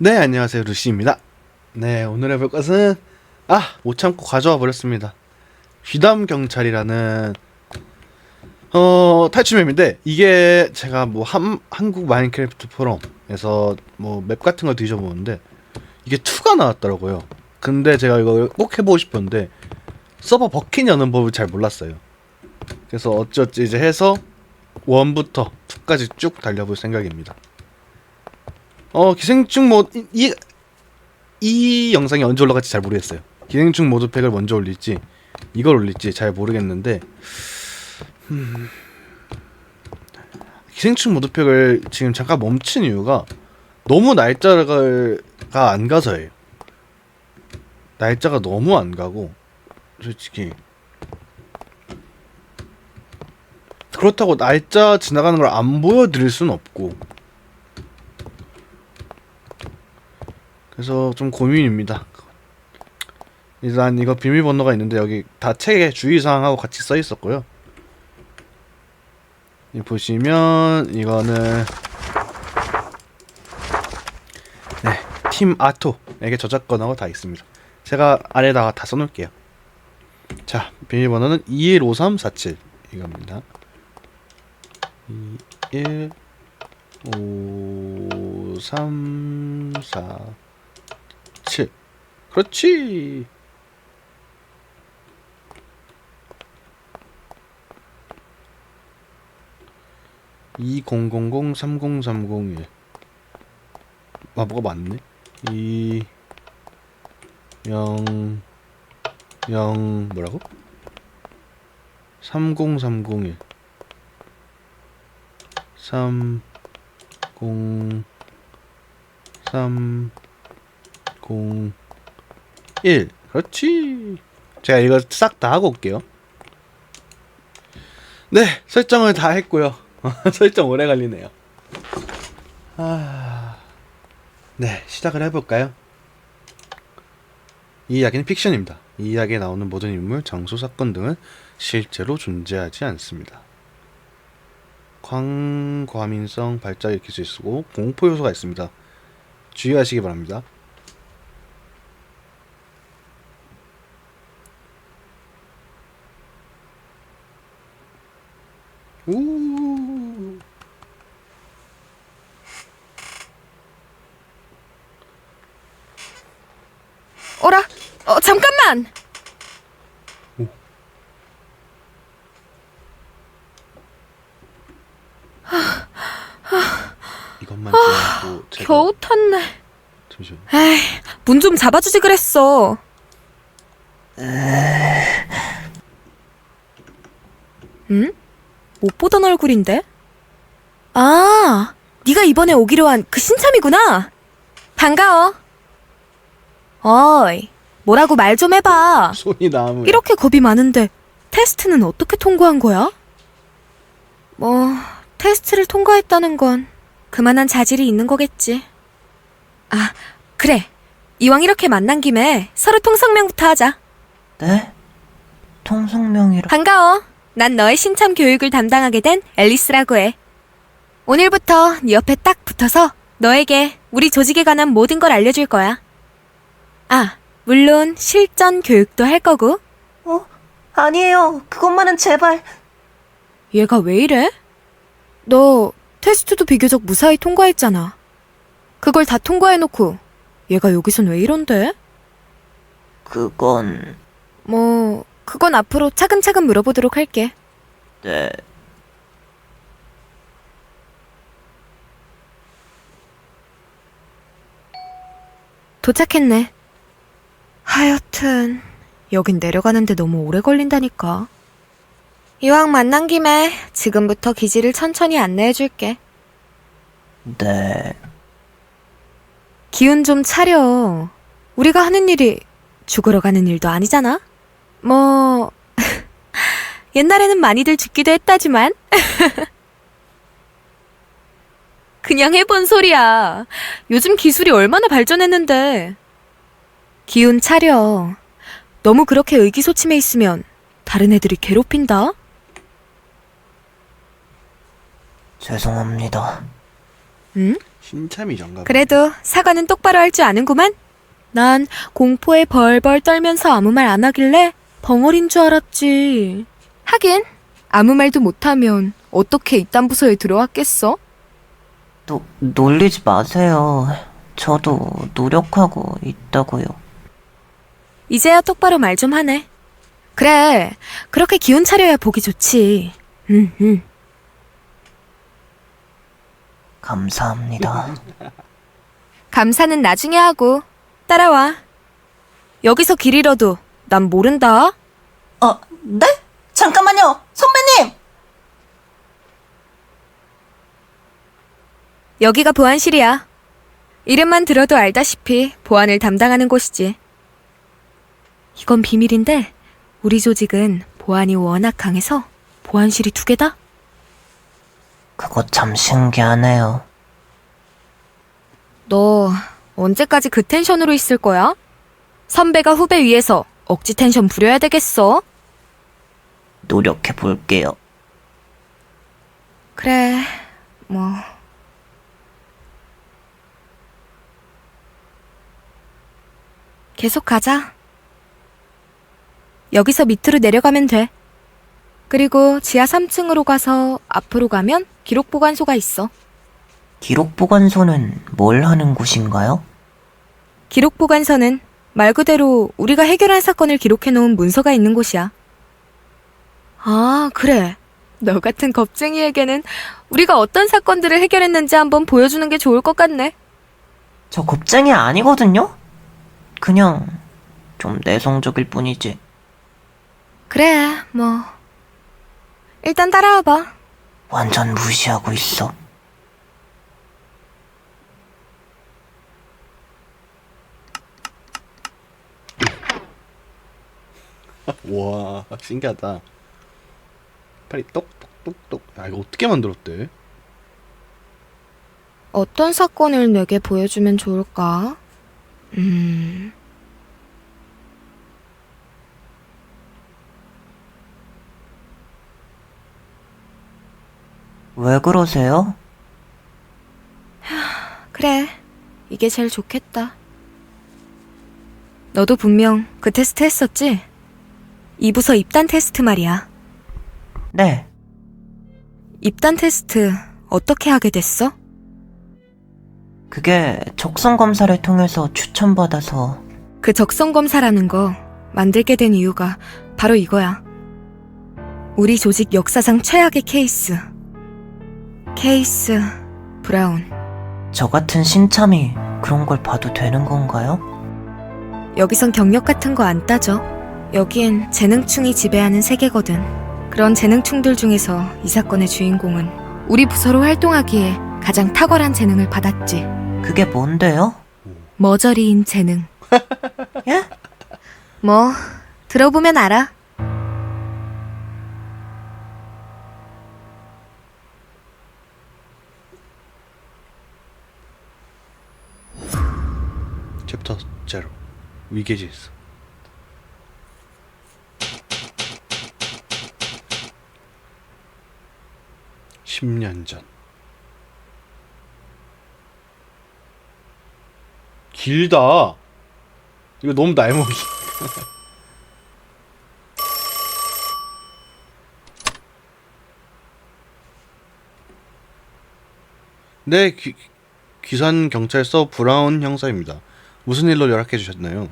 네, 안녕하세요. 루시입니다. 네, 오늘 해볼 것은, 아, 못 참고 가져와 버렸습니다. 귀담 경찰이라는, 어, 탈출맵인데, 이게 제가 뭐, 한, 한국 마인크래프트 포럼에서 뭐, 맵 같은 걸 뒤져보는데, 이게 2가 나왔더라고요. 근데 제가 이거 꼭 해보고 싶었는데, 서버 버킨 여는 법을 잘 몰랐어요. 그래서 어찌어찌 이제 해서, 1부터 2까지 쭉 달려볼 생각입니다. 어 기생충 모 이, 이, 이 영상이 언제 올라갈지 잘 모르겠어요. 기생충 모드팩을 먼저 올릴지 이걸 올릴지 잘 모르겠는데 음, 기생충 모드팩을 지금 잠깐 멈춘 이유가 너무 날짜가 안 가서예요. 날짜가 너무 안 가고 솔직히 그렇다고 날짜 지나가는 걸 안 보여드릴 순 없고 그래서 좀 고민입니다. 일단 이거 비밀번호가 있는데 여기 다 책에 주의사항하고 같이 써 있었고요. 이 보시면 이거는 네, 팀 아토에게 저작권하고 다 있습니다. 제가 아래다가 다 써놓을게요. 자, 비밀번호는 215347 이겁니다. 21 5 3 4 7 그렇지 이0 0 0 3 0 3 0 1 아, 뭐가 맞네? 2 0 0 뭐라고? 30301 3 0 3 0 1 그렇지. 제가 이거 싹 다 하고 올게요. 네 설정을 다 했고요. 설정 오래 걸리네요. 아... 네 시작을 해볼까요? 이 이야기는 픽션입니다. 이 이야기에 나오는 모든 인물, 장소, 사건 등은 실제로 존재하지 않습니다. 광과민성 발작 수 있고 공포 요소가 있습니다. 주의하시기 바랍니다 어라? 어, 잠깐만! 이것만 지나고 제가 겨우 탔네. 잠시만 에이, 문 좀 잡아주지 그랬어. 응? 못 보던 얼굴인데? 아, 네가 이번에 오기로 한 그 신참이구나. 반가워. 어이, 뭐라고 말 좀 해봐. 손이 나무 이렇게 겁이 많은데 테스트는 어떻게 통과한 거야? 뭐 테스트를 통과했다는 건 그만한 자질이 있는 거겠지. 아, 그래. 이왕 이렇게 만난 김에 서로 통성명부터 하자. 네? 통성명이라 반가워. 난 너의 신참 교육을 담당하게 된 앨리스라고 해. 오늘부터 네 옆에 딱 붙어서 너에게 우리 조직에 관한 모든 걸 알려줄 거야. 아, 물론 실전 교육도 할 거고. 어? 아니에요. 그것만은 제발. 얘가 왜 이래? 너 테스트도 비교적 무사히 통과했잖아. 그걸 다 통과해놓고 얘가 여기선 왜 이런데? 그건 뭐 그건 앞으로 차근차근 물어보도록 할게. 네. 도착했네. 하여튼 여긴 내려가는데 너무 오래 걸린다니까. 이왕 만난 김에 지금부터 기지를 천천히 안내해줄게. 네. 기운 좀 차려. 우리가 하는 일이 죽으러 가는 일도 아니잖아? 뭐, 옛날에는 많이들 죽기도 했다지만. 그냥 해본 소리야. 요즘 기술이 얼마나 발전했는데. 기운 차려. 너무 그렇게 의기소침해 있으면 다른 애들이 괴롭힌다? 죄송합니다. 응? 신참이전가 봐. 그래도 사과는 똑바로 할 줄 아는구만. 난 공포에 벌벌 떨면서 아무 말 안 하길래 벙어린 줄 알았지. 하긴 아무 말도 못하면 어떻게 이딴 부서에 들어왔겠어? 노, 놀리지 마세요. 저도 노력하고 있다고요. 이제야 똑바로 말 좀 하네. 그래, 그렇게 기운 차려야 보기 좋지. 응, 응. 감사합니다. 감사는 나중에 하고 따라와. 여기서 길 잃어도 난 모른다. 어, 네? 잠깐만요! 선배님! 여기가 보안실이야. 이름만 들어도 알다시피 보안을 담당하는 곳이지. 이건 비밀인데 우리 조직은 보안이 워낙 강해서 보안실이 두 개다. 그거 참 신기하네요. 너 언제까지 그 텐션으로 있을 거야? 선배가 후배 위해서 억지 텐션 부려야 되겠어? 노력해 볼게요. 그래, 뭐. 계속 가자. 여기서 밑으로 내려가면 돼. 그리고 지하 3층으로 가서 앞으로 가면 기록 보관소가 있어. 기록 보관소는 뭘 하는 곳인가요? 기록 보관소는 말 그대로 우리가 해결한 사건을 기록해 놓은 문서가 있는 곳이야. 아, 그래. 너 같은 겁쟁이에게는 우리가 어떤 사건들을 해결했는지 한번 보여주는 게 좋을 것 같네. 저 겁쟁이 아니거든요? 그냥 좀 내성적일 뿐이지. 그래, 뭐. 일단 따라와봐. 완전 무시하고 있어. 와 신기하다. 팔이 똑똑똑똑. 아 이거 어떻게 만들었대? 어떤 사건을 내게 보여주면 좋을까? 음. 왜 그러세요? 그래. 이게 제일 좋겠다. 너도 분명 그 테스트 했었지? 이 부서 입단 테스트 말이야. 네, 입단 테스트 어떻게 하게 됐어? 그게 적성 검사를 통해서 추천받아서 그 적성 검사라는 거 만들게 된 이유가 바로 이거야. 우리 조직 역사상 최악의 케이스. 케이스 브라운. 저 같은 신참이 그런 걸 봐도 되는 건가요? 여기선 경력 같은 거 안 따져. 여기엔 재능충이 지배하는 세계거든. 그런 재능충들 중에서 이 사건의 주인공은 우리 부서로 활동하기에 가장 탁월한 재능을 받았지. 그게 뭔데요? 머저리인 재능. 예? 뭐 들어보면 알아. 챕터 제로. 위계질서. (10년) 전. 길다. 이거 너무 날먹이. 네 귀, 귀산 경찰서 브라운 형사입니다 무슨 일로 연락해 주셨나요?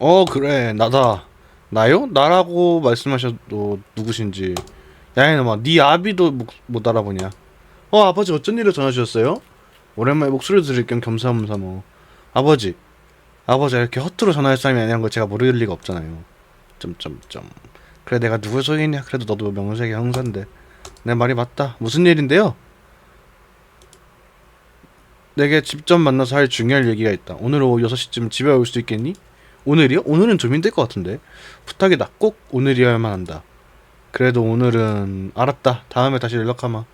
어 그래. 나다. 나요? 나라고 말씀하셔도 누구신지. 야 이놈아 네 아비도 못, 못 알아보냐? 어 아버지 어쩐 일로 전화 주셨어요? 오랜만에 목소리 들을 겸 겸사겸사 뭐. 아버지. 아버지 이렇게 허투루 전화할 사람이 아니란 걸 제가 모를 리가 없잖아요. 점점점. 그래 내가 누굴 속이냐? 그래도 너도 명색의 형사인데. 내 말이 맞다. 무슨 일인데요? 내게 직접 만나서 할 중요한 얘기가 있다. 오늘 오후 6시쯤 집에 올 수 있겠니? 오늘이요? 오늘은 좀 힘들 것 같은데. 부탁이다. 꼭 오늘이어야만 한다. 그래도 오늘은 알았다. 다음에 다시 연락하마.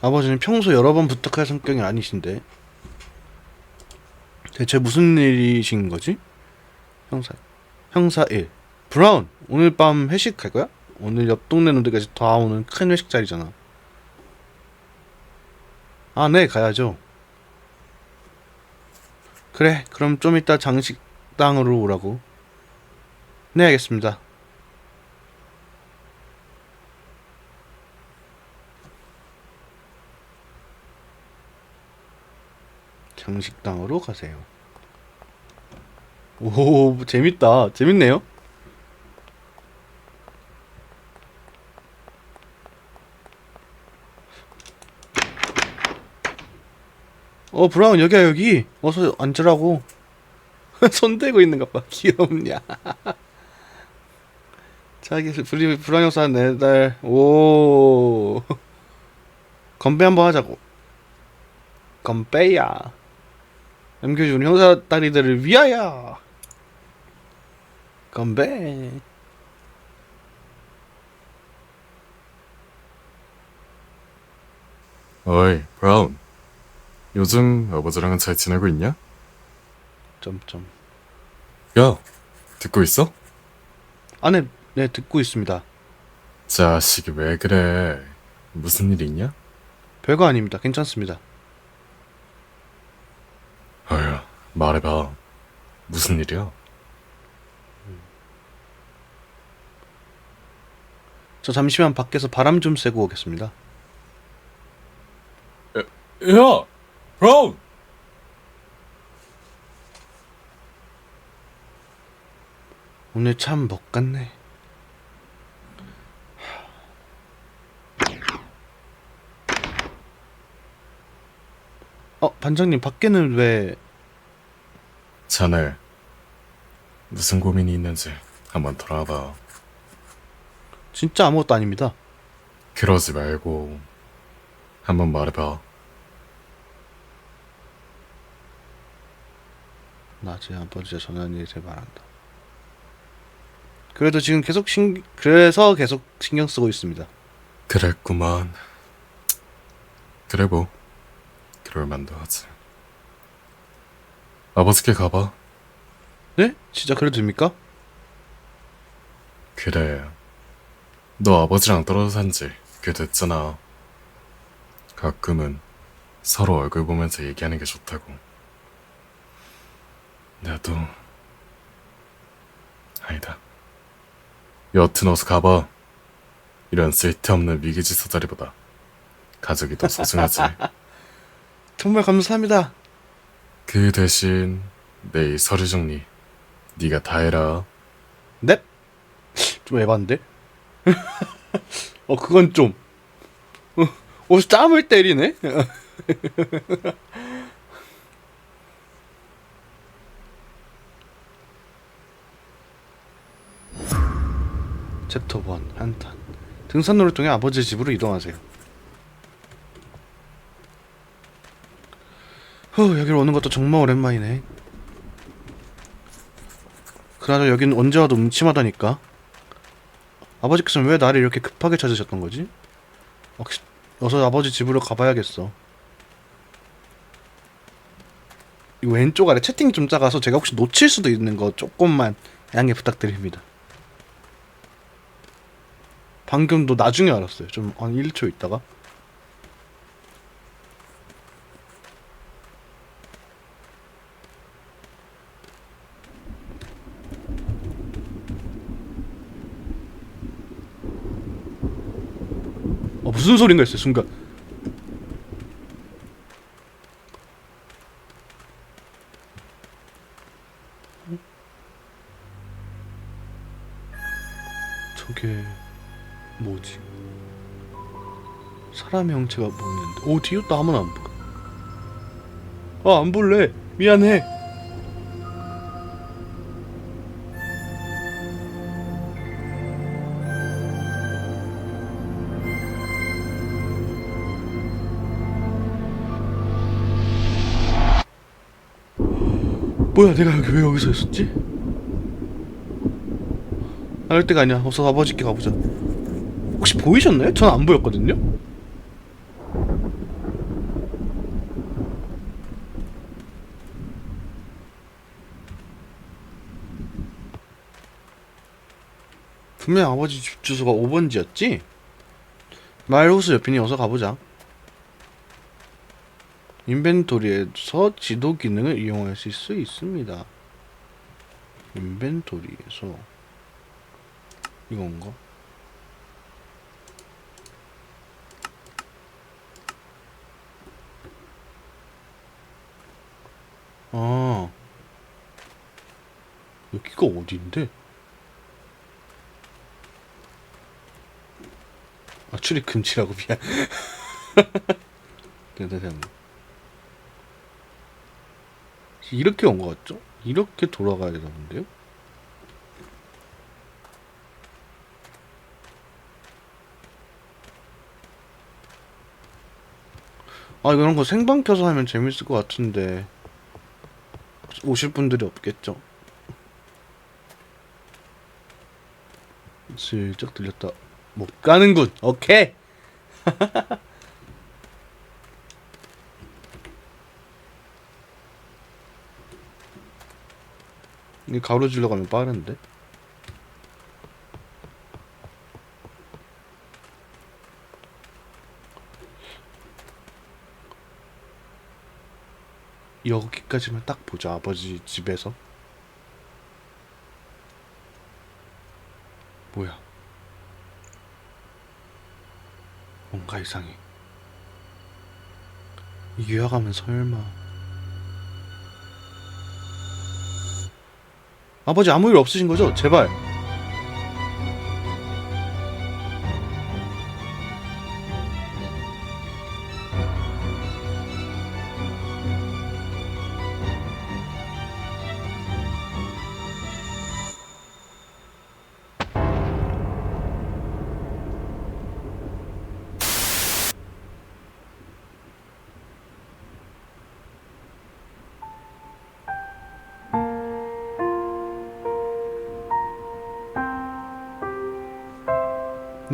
아버지는 평소 여러 번 부탁할 성격이 아니신데 대체 무슨 일이신 거지? 형사. 형사 1 브라운. 오늘 밤 회식 갈 거야? 오늘 옆 동네 놈들까지 다 오는 큰 회식 자리잖아. 아 네 가야죠. 그래 그럼 좀 이따 장식당으로 오라고. 네 알겠습니다. 장식당으로 가세요 오 재밌다. 재밌네요. 어 브라운 여기야 여기. 어서 앉으라고. 손 대고 있는 것봐. 귀엽냐. 자기 브리 브라운 형사 네달. 오. 건배 한번 하자고. 건배야 남겨준 형사 딸이들을 위하여 건배 어이, 브라운. 요즘 아버지랑은 잘 지내고 있냐? 점점 야, 듣고 있어? 아네 네 듣고 있습니다 자식이 왜 그래? 무슨 일 있냐? 별거 아닙니다 괜찮습니다 어휴, 말해봐. 무슨 일이야? 저 잠시만 밖에서 바람 좀 쐬고 오겠습니다 야! 브라운! 오늘 참먹 같네 어 반장님 밖에는 왜 자네, 무슨 고민이 있는지 한번 돌아봐. 진짜 아무것도 아닙니다 그러지 말고 한번 말해봐. 낮에 아버지가 전화한 일을 말한다. 그래도 지금 계속 신 그래서 계속 신경 쓰고 있습니다. 그랬구만. 그래 뭐, 그럴 만도 하지. 아버지께 가봐. 네? 진짜 그래도 됩니까? 그래. 너 아버지랑 떨어져 산지 꽤 됐잖아. 가끔은 서로 얼굴 보면서 얘기하는 게 좋다고. 나도 아니다. 여튼 어서 가봐. 이런 쓸데없는 위기지서 자리보다 가족이 더 소중하지. 정말 감사합니다. 그 대신 내일 서류 정리 네가 다 해라. 넵. 좀 에반데? 어 그건 좀. 어, 어 짬을 때리네. 챕터 1 한탄 등산로를 통해 아버지 집으로 이동하세요. 후 여기로 오는 것도 정말 오랜만이네. 그나저나 여긴 언제 와도 음침하다니까. 아버지께서는 왜 나를 이렇게 급하게 찾으셨던 거지? 어서 아버지 집으로 가봐야겠어. 이 왼쪽 아래 채팅이 좀 작아서 제가 혹시 놓칠 수도 있는 거 조금만 양해 부탁드립니다. 방금 도 나중에 알았어요. 좀 한 1초 있다가. 무슨 소린가 했어요, 순간. 저게 뭐지? 사람의 형체가 보이는데 오또 아무나 안 보여 아안 볼래 미안해 뭐야 내가 여기 왜 여기서 있었지? 아, 나올 때가 아니야 없어서 아버지께 가보자 혹시 보이셨나요? 전 안 보였거든요? 분명 아버지 집 주소가 5번지였지? 마을호수 옆이니 어서 가보자 인벤토리에서 지도 기능을 이용하실 수 있습니다. 인벤토리에서 이건가? 아 여기가 어딘데? 아 출입 금지라고 미안. 됐다 됐다. 이렇게 온 것 같죠? 이렇게 돌아가야 되는데요? 아 이런 거 생방 켜서 하면 재밌을 것 같은데 오실 분들이 없겠죠? 슬쩍 들렸다 못 가는군 오케이 이 가로질러 가면 빠른데? 여기까지만 딱 보자 아버지 집에서. 뭐야? 뭔가 이상해. 유학하면 설마 아버지 아무 일 없으신 거죠? 제발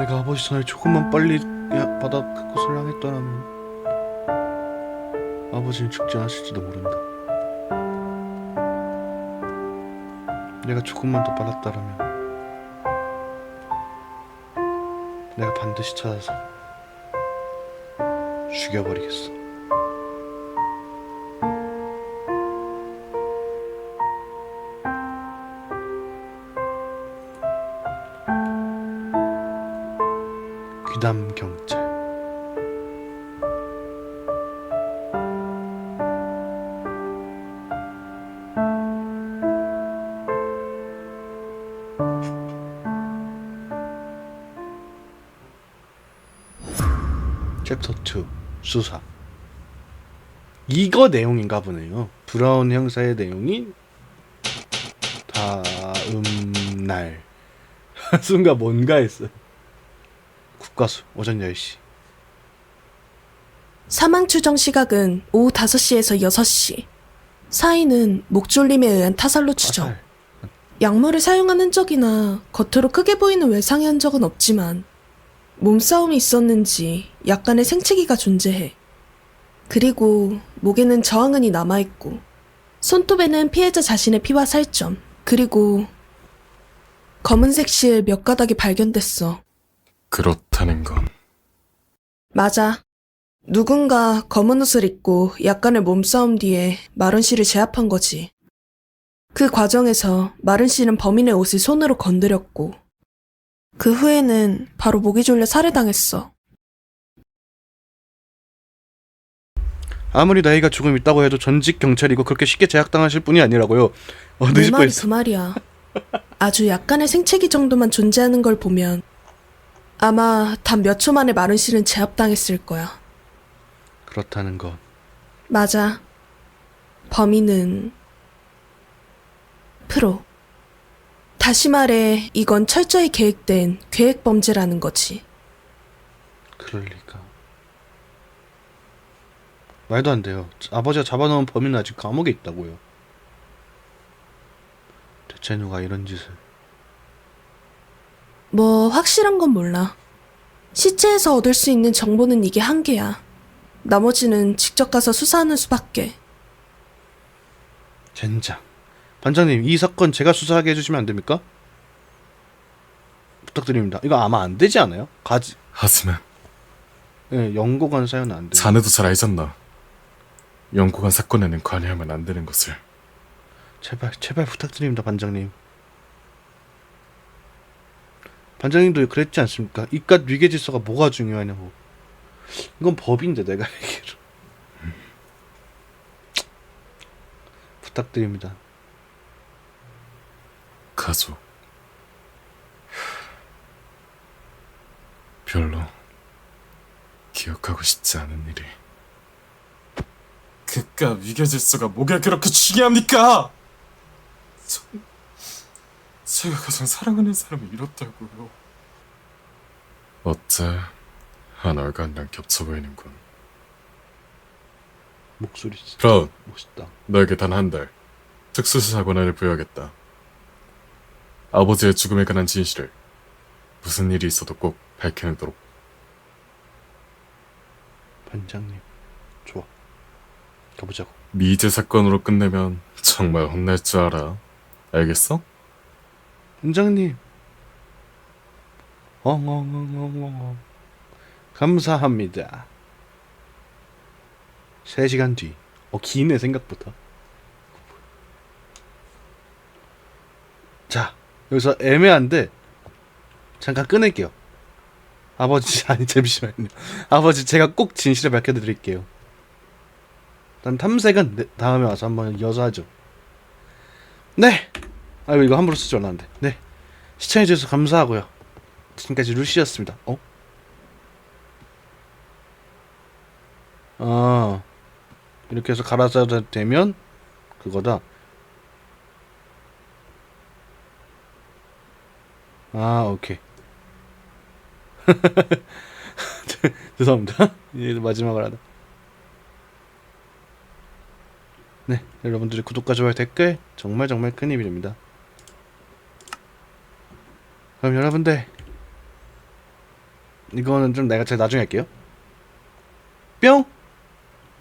내가 아버지 손을 조금만 빨리 야- 받아 그곳을 향했더라면 아버지는 죽지 않았을지도 모른다. 내가 조금만 더 빨랐다라면 내가 반드시 찾아서 죽여버리겠어. 챕터 2 수사. 이거 내용인가 보네요. 브라운 형사의 내용이 다음 날. 순간 뭔가 했어 국가수 오전 10시. 사망 추정 시각은 오후 5시에서 6시. 사인은 목졸림에 의한 타살로 추정. 약물을 사용한 흔적이나 겉으로 크게 보이는 외상의 흔적은 없지만 몸싸움이 있었는지 약간의 생채기가 존재해. 그리고 목에는 저항은이 남아있고 손톱에는 피해자 자신의 피와 살점 그리고 검은색 실 몇 가닥이 발견됐어. 그렇다는 건 맞아. 누군가 검은 옷을 입고 약간의 몸싸움 뒤에 마른 씨를 제압한 거지. 그 과정에서 마른 씨는 범인의 옷을 손으로 건드렸고, 그 후에는 바로 목이 졸려 살해당했어. 아무리 나이가 조금 있다고 해도 전직 경찰이고 그렇게 쉽게 제약당하실 분이 아니라고요 어 내 늦을 말이 뻔했어 그 말이야. 아주 약간의 생채기 정도만 존재하는 걸 보면 아마 단 몇 초 만에 마른 씨는 제압당했을 거야. 그렇다는 건 맞아. 범인은 프로. 다시 말해, 이건 철저히 계획된 계획 범죄라는 거지. 그럴 리가 말도 안 돼요 아버지가 잡아놓은 범인은 아직 감옥에 있다고요 대체 누가 이런 짓을 뭐, 확실한 건 몰라. 시체에서 얻을 수 있는 정보는 이게 한계야. 나머지는 직접 가서 수사하는 수밖에. 젠장 반장님 이 사건 제가 수사하게 해주시면 안 됩니까? 부탁드립니다. 이거 아마 안 되지 않아요? 가지 하지만 예, 연고관 사연은 안 돼. 자네도 잘 알잖나. 영국한 사건에는 관여하면 안 되는 것을. 제발 제발 부탁드립니다, 반장님. 반장님도 그랬지 않습니까? 이깟 위계 질서가 뭐가 중요하냐고. 이건 법인데 내가 얘기를. 부탁드립니다. 가족. 별로 기억하고 싶지 않은 일이. 그깟 위계 질서가 뭐가 그렇게 중요합니까? 전, 제가 가장 사랑하는 사람을 잃었다고요. 어째 한 얼간이랑 겹쳐 보이는군. 목소리 진짜 브라운, 멋있다. 너에게 단 한 달 특수수사 권한을 부여하겠다. 아버지의 죽음에 관한 진실을 무슨 일이 있어도 꼭 밝혀내도록. 반장님, 좋아. 가보자고. 미제 사건으로 끝내면 정말 혼날 줄 알아. 알겠어? 반장님. 엉엉엉엉엉. 감사합니다. 3시간 뒤. 어, 기네, 생각보다. 자, 여기서 애매한데, 잠깐 끊을게요. 아버지, 아니, 잠시만요. 아버지, 제가 꼭 진실을 밝혀드릴게요. 일단 탐색은 네, 다음에 와서 한번 이어서 하죠. 네! 아이고, 이거 함부로 쓰지 않았는데. 네. 시청해주셔서 감사하고요. 지금까지 루시였습니다. 어? 아, 이렇게 해서 갈아서 되면 그거다. 아, 오케이. 죄송합니다. 이제 마지막을 하다. 네, 여러분들의 구독과 좋아요, 댓글 정말 정말 큰 힘이 됩니다. 그럼 여러분들 이거는 좀 내가 제가 나중에 할게요. 뿅!